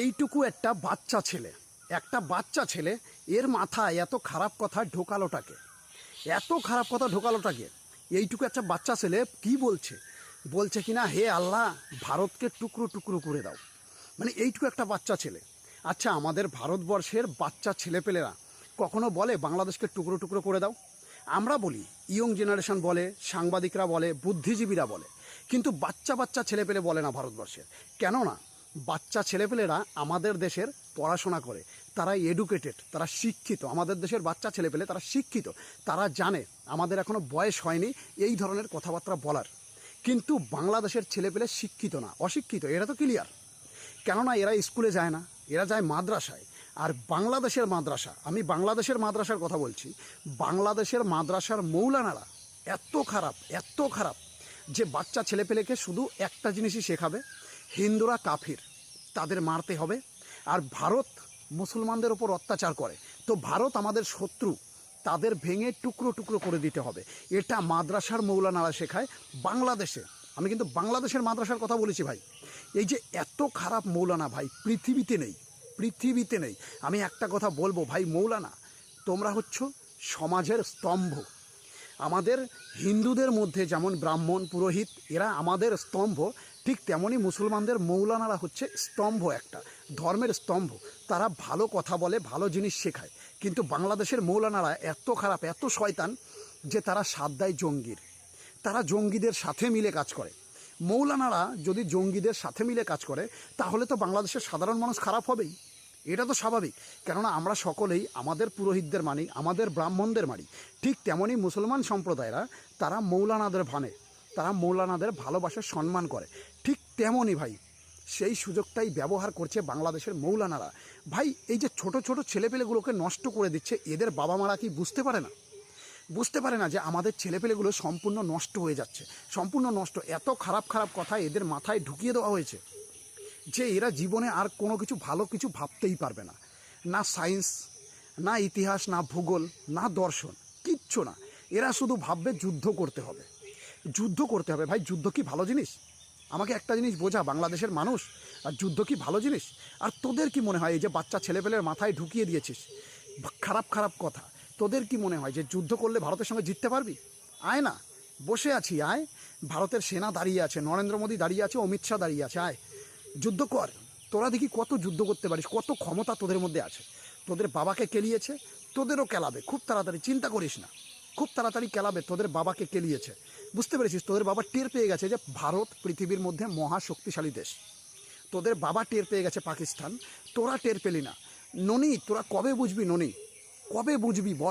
এইটুকু একটা বাচ্চা ছেলে। একটা বাচ্চা ছেলে, এর মাথায় এত খারাপ কথা ঢোকালোটাকে। এত খারাপ কথা ঢোকালোটাকে। এইটুকু একটা বাচ্চা ছেলে কি বলছে? বলছে কি না হে আল্লাহ, ভারতকে টুকরো টুকরো করে দাও। মানে এইটুকু একটা বাচ্চা ছেলে। আচ্ছা আমাদের ভারতবর্ষের বাচ্চা ছেলেপেলেরা কখনো বলে, বাংলাদেশকে টুকরো টুকরো করে দাও আমরা বলি, ইয়ং জেনারেশন বলে, সাংবাদিকরা বলে, বুদ্ধিজীবীরা বলে। কিন্তু বাচ্চা বাচ্চা ছেলেপেলে বলে না ভারতবর্ষের। কেননা বাচ্চা ছেলেপেলেরা আমাদের দেশের পড়াশোনা করে, তারা এডুকেটেড তারা শিক্ষিত। আমাদের দেশের বাচ্চা ছেলেপেলে তারা শিক্ষিত। তারা জানে, আমাদের এখনও বয়স হয়নি এই ধরনের কথাবার্তা বলার। কিন্তু বাংলাদেশের ছেলেপেলে শিক্ষিত না, অশিক্ষিত এটা তো ক্লিয়ার কেননা এরা স্কুলে যায় না, এরা যায় মাদ্রাসায়। আর বাংলাদেশের মাদ্রাসা, আমি বাংলাদেশের মাদ্রাসার কথা বলছি, বাংলাদেশের মাদ্রাসার মৌলানারা এত খারাপ এত খারাপ যে বাচ্চা ছেলেপেলেকে শুধু একটা জিনিসই শেখাবে হিন্দুরা কাফির, তাদের মারতে হবে। আর ভারত মুসলমানদের ওপর অত্যাচার করে। তো ভারত আমাদের শত্রু, তাদের ভেঙে টুকরো টুকরো করে দিতে হবে। এটা মাদ্রাসার মৌলানারা শেখায় বাংলাদেশে। আমি কিন্তু বাংলাদেশের মাদ্রাসার কথা বলেছি ভাই। এই যে এত খারাপ মৌলানা ভাই, পৃথিবীতে নেই পৃথিবীতে নেই। আমি একটা কথা বলব ভাই, মৌলানা, তোমরা হচ্ছ সমাজের স্তম্ভ। আমাদের হিন্দুদের মধ্যে যেমন ব্রাহ্মণ পুরোহিত, এরা আমাদের স্তম্ভ, ঠিক তেমনই মুসলমানদের মৌলানারা হচ্ছে স্তম্ভ একটা, ধর্মের স্তম্ভ। তারা ভালো কথা বলে, ভালো জিনিস শেখায়। কিন্তু বাংলাদেশের মৌলানারা এত খারাপ, এত শয়তান যে তারা সাথ দেয় জঙ্গির। তারা জঙ্গিদের সাথে মিলে কাজ করে। মৌলানারা যদি জঙ্গিদের সাথে মিলে কাজ করে, তাহলে তো বাংলাদেশের সাধারণ মানুষ খারাপ হবেই। এটা তো স্বাভাবিক। কেননা আমরা সকলেই আমাদের পুরোহিতদের মানি, আমাদের ব্রাহ্মণদের মানি। ঠিক তেমনই মুসলমান সম্প্রদায়রা, তারা মৌলানাদের ভানে, তারা মৌলানাদের ভালোবাসার সম্মান করে। ঠিক তেমনই ভাই, সেই সুযোগটাই ব্যবহার করছে বাংলাদেশের মৌলানারা। ভাই, এই যে ছোট ছোট ছেলেপেলেগুলোকে নষ্ট করে দিচ্ছে, এদের বাবা মারা কি বুঝতে পারে না? বুঝতে পারে না যে আমাদের ছেলেপেলেগুলো সম্পূর্ণ নষ্ট হয়ে যাচ্ছে। সম্পূর্ণ নষ্ট, এত খারাপ খারাপ কথা এদের মাথায় ঢুকিয়ে দেওয়া হয়েছে। যে এরা জীবনে আর কোনো কিছু ভালো কিছু ভাবতেই পারবে না। না সায়েন্স, না ইতিহাস, না ভূগোল, না দর্শন, কিচ্ছু না। এরা শুধু ভাববে যুদ্ধ করতে হবে। যুদ্ধ করতে হবে। ভাই, যুদ্ধ কি ভালো জিনিস? আমাকে একটা জিনিস বোঝা, বাংলাদেশের মানুষ, আর যুদ্ধ কি ভালো জিনিস? আর তোদের কি মনে হয় এই যে বাচ্চা ছেলেপেলের মাথায় ঢুকিয়ে দিয়েছিস? খারাপ খারাপ কথা। তোদের কি মনে হয় যে যুদ্ধ করলে ভারতের সঙ্গে জিততে পারবি? আয় না। বসে আছি, আয়। ভারতের সেনা দাঁড়িয়ে আছে, নরেন্দ্র মোদী দাঁড়িয়ে আছে, অমিত শাহ দাঁড়িয়ে আছে, আয়। যুদ্ধ কর। তোরা দেখি কত যুদ্ধ করতে পারিস, কত ক্ষমতা তোদের মধ্যে আছে। তোদের বাবাকে কেলিয়েছে, তোদেরও কেলাবে। খুব তাড়াতাড়ি, চিন্তা করিস না। খুব তাড়াতাড়ি কেলাবে, তোদের বাবাকে কেলিয়েছে। বুঝতে পেরেছিস, তোদের বাবা টের পেয়ে গেছে যে ভারত পৃথিবীর মধ্যে মহা শক্তিশালী দেশ। তোদের বাবা টের পেয়ে গেছে পাকিস্তান। তোরা টের পেলি না। ননি, তোরা কবে বুঝবি ননি? কবে বুঝবি বল?